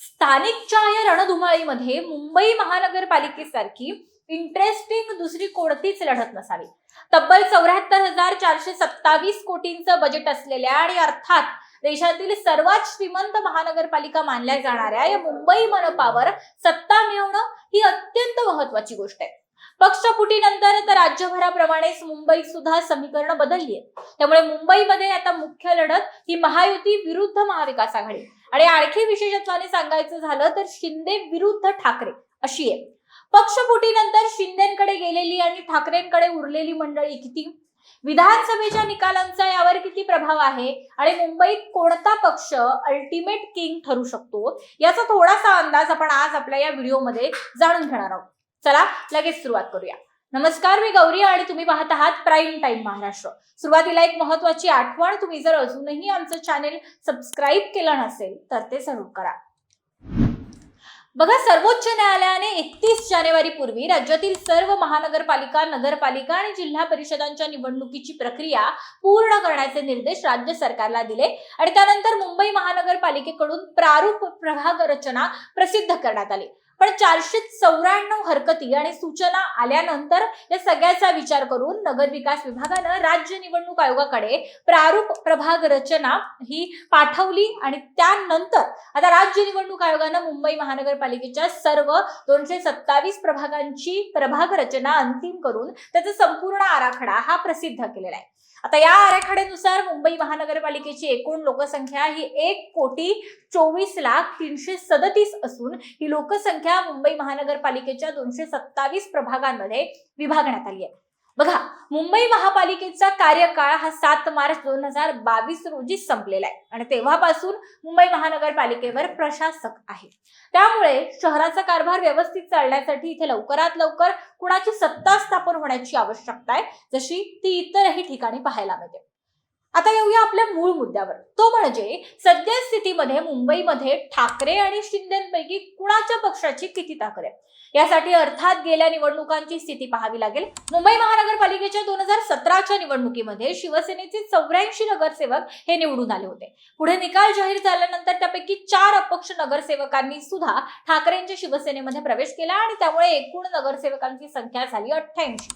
स्थानिकच्या या रणधुमाळीमध्ये मुंबई महानगरपालिकेसारखी इंटरेस्टिंग दुसरी कोणतीच लढत नसावी. तब्बल चौऱ्याहत्तर हजार चारशे सत्तावीस कोटींचं बजेट असलेल्या आणि अर्थात देशातील सर्वात श्रीमंत महानगरपालिका मानल्या जाणाऱ्या या मुंबई मनपावर सत्ता मिळवणं ही अत्यंत महत्वाची गोष्ट आहे. पक्षफुटीनंतर तर राज्यभराप्रमाणेच मुंबईत सुद्धा समीकरण बदलली आहेत. त्यामुळे मुंबईमध्ये आता मुख्य लढत ही महायुती विरुद्ध महाविकास आघाडी. आणि आणखी विशेषत्वाने सांगायचं झालं तर शिंदे विरुद्ध ठाकरे अशी आहे. पक्षफुटीनंतर शिंदेकडे गेलेली आणि ठाकरेंकडे उरलेली मंडळी किती? विधानसभेच्या निकालांचा यावर किती प्रभाव आहे? आणि मुंबईत कोणता पक्ष अल्टिमेट किंग ठरू शकतो? याचा थोडासा अंदाज आपण आज आपल्या या व्हिडिओमध्ये जाणून घेणार आहोत. चला लगेच सुरुवात करूया. नमस्कार मी गौरी आणि तुम्ही पाहत आहात प्राईम टाइम महाराष्ट्र. सुरुवातीला एक महत्वाची आठवण तुम्ही जर अजूनही आमचं चॅनेल सबस्क्राईब केलं नसेल तर ते जरूर करा. बघा सर्वोच्च न्यायालयाने एकतीस जानेवारी पूर्वी राज्यातील सर्व महानगरपालिका नगरपालिका आणि जिल्हा परिषदांच्या निवडणुकीची प्रक्रिया पूर्ण करण्याचे निर्देश राज्य सरकारला दिले आणि त्यानंतर मुंबई महानगरपालिकेकडून प्रारूप प्रभाग रचना प्रसिद्ध करण्यात आली. पण चारशे चौऱ्याण्णव हरकती आणि सूचना आल्यानंतर या सगळ्याचा विचार करून नगर विकास विभागानं राज्य निवडणूक आयोगाकडे प्रारूप प्रभाग रचना ही पाठवली आणि त्यानंतर आता राज्य निवडणूक आयोगानं मुंबई महानगरपालिकेच्या सर्व दोनशे सत्तावीस प्रभागांची प्रभाग रचना अंतिम करून त्याचा संपूर्ण आराखडा हा प्रसिद्ध केलेला आहे. आता या आराखड्यानुसार मुंबई महानगरपालिकेची एकूण लोकसंख्या ही एक कोटी चोवीस लाख तीनशे सदतीस असून ही लोकसंख्या मुंबई महानगरपालिकेच्या दोनशे सत्तावीस प्रभागांमध्ये विभागण्यात आली आहे. बघा मुंबई महापालिकेचा कार्यकाळ हा सात मार्च दोन हजार बावीस रोजी संपलेला आहे. आणि तेव्हापासून मुंबई महानगरपालिकेवर प्रशासक आहे. त्यामुळे शहराचा कारभार व्यवस्थित चालण्यासाठी इथे लवकरात लवकर कुणाची सत्ता स्थापन होण्याची आवश्यकता आहे जशी ती इतरही ठिकाणी पाहायला मिळते. आता येऊया आपल्या मूळ मुद्द्यावर. तो म्हणजे सद्यस्थितीमध्ये मुंबईमध्ये ठाकरे आणि शिंदेपैकी कुणाच्या पक्षाची किती ताकद आहे? यासाठी अर्थात गेल्या निवडणुकांची स्थिती पाहावी लागेल. मुंबई महानगरपालिकेच्या दोन हजार सतराच्या निवडणुकीमध्ये शिवसेनेचे चौऱ्याऐंशी नगरसेवक हे निवडून आले होते. पुढे निकाल जाहीर झाल्यानंतर त्यापैकी चार अपक्ष नगरसेवकांनी सुद्धा ठाकरेंच्या शिवसेनेमध्ये प्रवेश केला आणि त्यामुळे एकूण नगरसेवकांची संख्या झाली अठ्ठ्याऐंशी.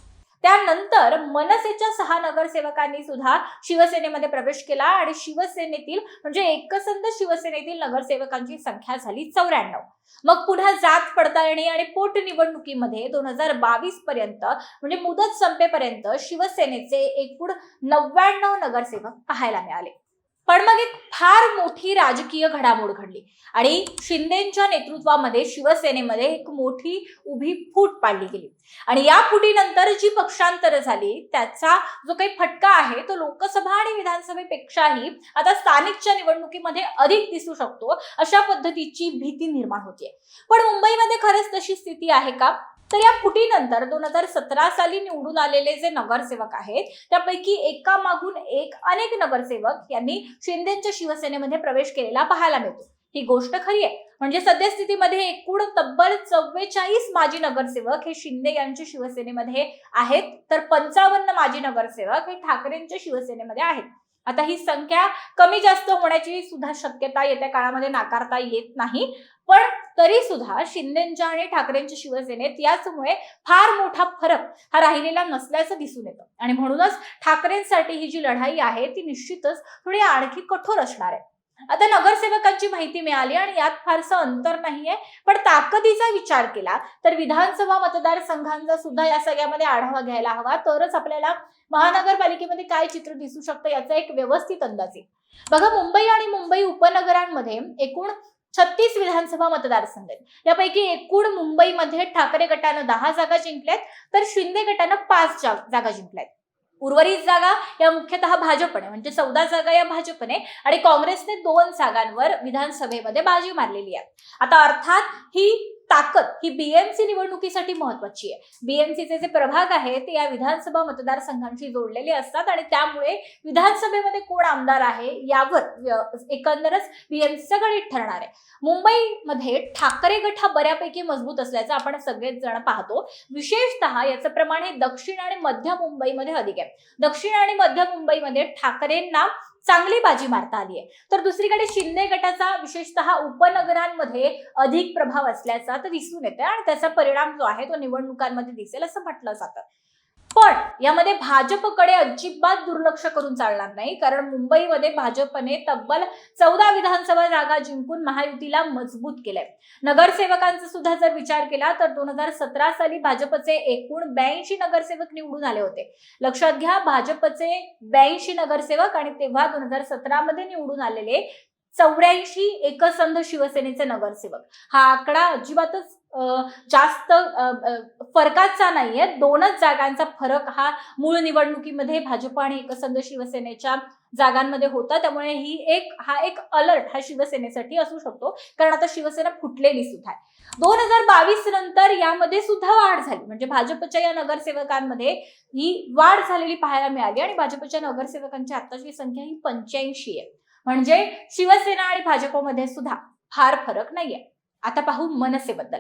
त्यानंतर मनसेच्या सहा नगरसेवकांनी सुद्धा शिवसेनेमध्ये प्रवेश केला आणि शिवसेनेतील म्हणजे एकसंध शिवसेनेतील नगरसेवकांची संख्या झाली चौऱ्याण्णव. मग पुन्हा जात पडताळणी आणि पोटनिवडणुकीमध्ये दोन हजार बावीस पर्यंत म्हणजे मुदत संपेपर्यंत शिवसेनेचे एकूण नव्याण्णव नगरसेवक पाहायला मिळाले. पण मग एक फार मोठी राजकीय घडामोड घडली. आणि शिंदेच्या नेतृत्वामध्ये शिवसेनेमध्ये एक मोठी उभी फूट पाडली गेली. आणि या फुटीनंतर जी पक्षांतर झाली त्याचा जो काही फटका आहे तो लोकसभा आणि विधानसभेपेक्षाही आता स्थानिकच्या निवडणुकीमध्ये अधिक दिसू शकतो अशा पद्धतीची भीती निर्माण होतीये. पण मुंबईमध्ये खरंच तशी स्थिती आहे का? तर या फुटीनंतर दोन हजार सतरा साली निवडून आलेले जे नगरसेवक आहेत त्यापैकी एका मागून एक अनेक नगरसेवक यांनी शिंदेच्या शिवसेनेमध्ये प्रवेश केलेला पाहायला मिळतो. ही गोष्ट खरी आहे. म्हणजे सद्यस्थितीमध्ये एकूण तब्बल चव्वेचाळीस माजी नगरसेवक हे शिंदे यांच्या शिवसेनेमध्ये आहेत. तर पंचावन्न माजी नगरसेवक हे ठाकरेंच्या शिवसेनेमध्ये आहेत. आता ही संख्या कमी जास्त होण्याची सुद्धा शक्यता येत्या काळामध्ये नाकारता येत नाही. पण तरी सुद्धा शिंदेच्या आणि ठाकरेंच्या शिवसेनेत याचमुळे फार मोठा फरक हा राहिलेला नसल्याचं दिसून येतं. आणि म्हणूनच ठाकरेंसाठी ही जी लढाई आहे ती निश्चितच थोडी आणखी कठोर असणार आहे. आता नगरसेवकांची माहिती मिळाली आणि यात फारसं अंतर नाहीये पण ताकदीचा विचार केला तर विधानसभा मतदारसंघांचा सुद्धा या सगळ्यामध्ये आढावा घ्यायला हवा. तरच आपल्याला महानगरपालिकेमध्ये काय चित्र दिसू शकतं याचा एक व्यवस्थित अंदाज येईल. बघा मुंबई आणि मुंबई उपनगरांमध्ये एकूण छत्तीस विधानसभा मतदारसंघ आहेत यापैकी एकूण मुंबईमध्ये ठाकरे गटानं दहा जागा जिंकल्यात तर शिंदे गटानं पाच जागा जिंकल्यात. उर्वरित जागा या मुख्यतः भाजपने म्हणजे चौदा जागा या भाजपने आणि काँग्रेसने दोन जागांवर विधानसभेमध्ये बाजी मारलेली आहे. आता अर्थात ही ताकद ही बीएमसी निवडणुकीसाठी महत्वाची आहे. बीएमसीचे जे प्रभाग आहेत ते या विधानसभा मतदारसंघांशी जोडलेले असतात आणि त्यामुळे विधानसभेमध्ये कोण आमदार आहे यावर एकंदरच बीएमसीचा गणित ठरणार आहे. मुंबईमध्ये ठाकरे गट हा बऱ्यापैकी मजबूत असल्याचं आपण सगळेच जण पाहतो. विशेषतः याचं प्रमाण हे दक्षिण आणि मध्य मुंबईमध्ये अधिक आहे. दक्षिण आणि मध्य मुंबईमध्ये ठाकरेंना चांगली बाजी मारता आली आहे तर दुसरीकडे शिंदे गटाचा विशेषतः उपनगरांमध्ये अधिक प्रभाव असल्याचा तर दिसून येतोय. आणि त्याचा परिणाम जो आहे तो निवडणुकांमध्ये दिसेल असं म्हटलं जातं. पण यामध्ये भाजपकडे अजिबात दुर्लक्ष करून चालणार नाही कारण मुंबईमध्ये भाजपने तब्बल चौदा विधानसभा जागा जिंकून महायुतीला मजबूत केलंय. नगरसेवकांचा सुद्धा जर विचार केला तर दोन हजार सतरा साली भाजपचे एकूण ब्याऐंशी नगरसेवक निवडून आले होते. लक्षात घ्या भाजपचे ब्याऐंशी नगरसेवक आणि तेव्हा दोन हजार सतरा मध्ये निवडून आलेले चौऱ्याऐंशी एकसंध शिवसेनेचे नगरसेवक. हा आकडा अजिबातच जास्त फरकाचा नाहीये. दोनच जागांचा फरक हा मूळ निवडणुकीमध्ये भाजप आणि एकसंध शिवसेनेच्या जागांमध्ये होता. त्यामुळे ही एक हा एक अलर्ट हा शिवसेनेसाठी असू शकतो. कारण आता शिवसेना फुटलेली सुद्धा आहे. दोन हजार बावीस नंतर यामध्ये सुद्धा वाढ झाली. म्हणजे भाजपच्या या नगरसेवकांमध्ये ही वाढ झालेली पाहायला मिळाली आणि भाजपच्या नगरसेवकांची आताची संख्या ही पंच्याऐंशी आहे. म्हणजे शिवसेना आणि भाजपमध्ये सुद्धा फार फरक नाहीये. आता पाहू मनसेबद्दल.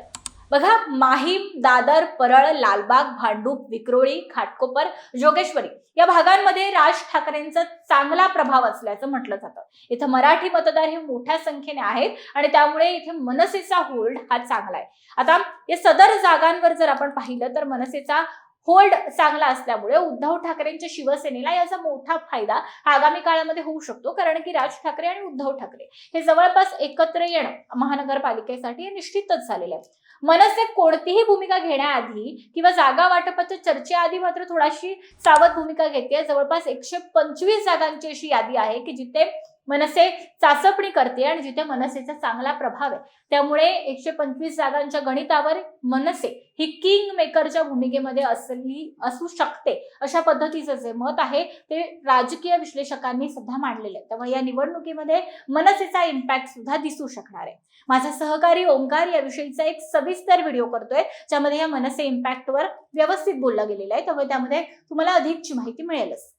बघा माहीम दादर परळ लालबाग भांडूप विक्रोळी खाटकोपर जोगेश्वरी या भागांमध्ये राज ठाकरेंचा चांगला प्रभाव असल्याचं म्हटलं जातं. इथं मराठी मतदार हे मोठ्या संख्येने आहेत आणि त्यामुळे इथे मनसेचा होल्ड हा चांगला आहे. आता या सदर जागांवर जर आपण पाहिलं तर मनसेचा होल्ड चांगला असल्यामुळे उद्धव ठाकरेंच्या शिवसेनेला याचा मोठा फायदा आगामी काळामध्ये होऊ शकतो कारण की राज ठाकरे आणि उद्धव ठाकरे हे जवळपास एकत्र येणं महानगरपालिकेसाठी निश्चितच झालेलं आहे. मनसे कोणतीही भूमिका घेण्याआधी किंवा जागा वाटपाच्या चर्चेआधी मात्र थोडाशी सावध भूमिका घेते. जवळपास एकशे पंचवीस जागांची अशी यादी आहे की जिथे मनसे चाचपणी करते आणि जिथे मनसेचा चांगला प्रभाव आहे. त्यामुळे एकशे पंचवीस जागांच्या गणितावर मनसे ही किंग मेकरच्या भूमिकेमध्ये असली असू शकते. अशा पद्धतीचं जे मत आहे ते राजकीय विश्लेषकांनी सुद्धा मांडलेलं आहे. त्यामुळे या निवडणुकीमध्ये मनसेचा इम्पॅक्ट सुद्धा दिसू शकणार आहे. माझा सहकारी ओंकार याविषयीचा एक सविस्तर व्हिडिओ करतोय ज्यामध्ये या मनसे इम्पॅक्टवर व्यवस्थित बोललं गेलेलं आहे. त्यामुळे त्यामध्ये तुम्हाला अधिकची माहिती मिळेलच.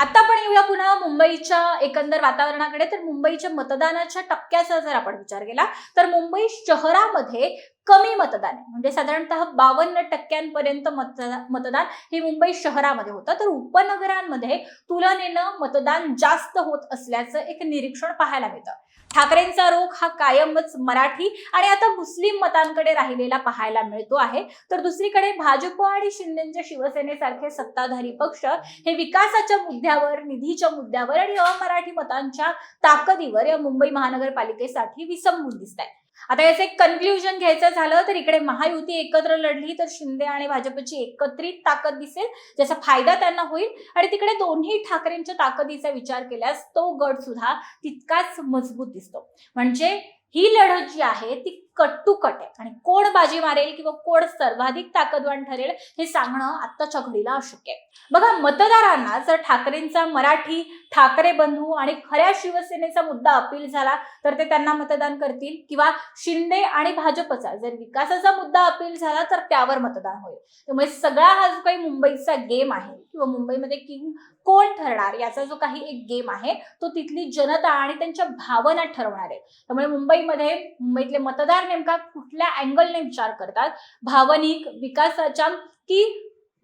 आता पण येऊया पुन्हा मुंबईच्या एकंदर वातावरणाकडे तर मुंबईच्या मतदानाच्या टक्क्याचा जर आपण विचार केला तर मुंबई शहरामध्ये कमी मतदान आहे. म्हणजे साधारणतः बावन्न टक्क्यांपर्यंत मतदान हे मुंबई शहरामध्ये होतं. तर उपनगरांमध्ये तुलनेनं मतदान जास्त होत असल्याचं एक निरीक्षण पाहायला मिळतं. ठाकरेंचा रोख हा कायमच मराठी आणि आता मुस्लिम मतांकडे राहिलेला पाहायला मिळतो आहे. तर दुसरीकडे भाजप आणि शिंदेच्या शिवसेनेसारखे सत्ताधारी पक्ष हे विकासाच्या मुद्द्यावर निधीच्या मुद्द्यावर आणि अमराठी मतांच्या ताकदीवर या मुंबई महानगरपालिकेसाठी विसंबून दिसत आहे आता याचं एक कन्क्ल्युजन घ्यायचं झालं तर इकडे महायुती एकत्र लढली तर शिंदे आणि भाजपची एकत्रित ताकद दिसेल ज्याचा फायदा त्यांना होईल. आणि तिकडे दोन्ही ठाकरेंच्या ताकदीचा विचार केल्यास तो गट सुद्धा तितकाच मजबूत दिसतो. म्हणजे ही लढत जी आहे ती कट टू कट आहे. आणि कोण बाजी मारेल किंवा कोण सर्वाधिक ताकदवान ठरेल हे सांगणं आत्ताच्या घडीला अशक्य आहे. बघा मतदारांना जर ठाकरेंचा मराठी ठाकरे बंधू आणि खऱ्या शिवसेनेचा मुद्दा अपील झाला तर ते त्यांना मतदान करतील किंवा शिंदे आणि भाजपचा जर विकासाचा मुद्दा अपील झाला तर त्यावर मतदान होईल. त्यामुळे सगळा हा जो काही मुंबईचा गेम आहे किंवा मुंबईमध्ये किंग कोण ठरणार याचा जो काही एक गेम आहे तो तिथली जनता आणि त्यांच्या भावना ठरवणार आहे. त्यामुळे मुंबईमध्ये मुंबईतले मतदार नेमका कुठल्या अँगलने विचार करतात? भावनिक विकासाच्या की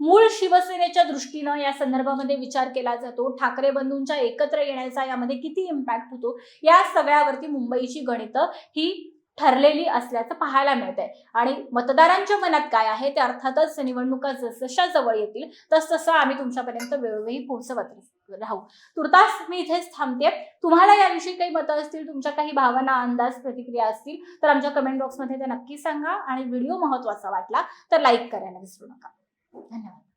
मूळ शिवसेनेच्या दृष्टीनं या संदर्भामध्ये विचार केला जातो. ठाकरे बंधूंच्या एकत्र येण्याचा यामध्ये किती इम्पॅक्ट होतो? या सगळ्यावरती मुंबईची गणितं ही ठरलेली असल्याचं पाहायला मिळतंय. आणि मतदारांच्या मनात काय आहे? ते अर्थातच निवडणुका जसशा जवळ येतील तस तसं आम्ही तुमच्यापर्यंत वेळोवेळी पोहोचवत राहू. तुर्तास मी इथेच थांबते. तुम्हाला याविषयी काही मतं असतील तुमच्या काही भावना अंदाज प्रतिक्रिया असतील तर आमच्या कमेंट बॉक्समध्ये ते नक्की सांगा आणि व्हिडिओ महत्त्वाचा वाटला तर लाईक करायला विसरू नका. धन्यवाद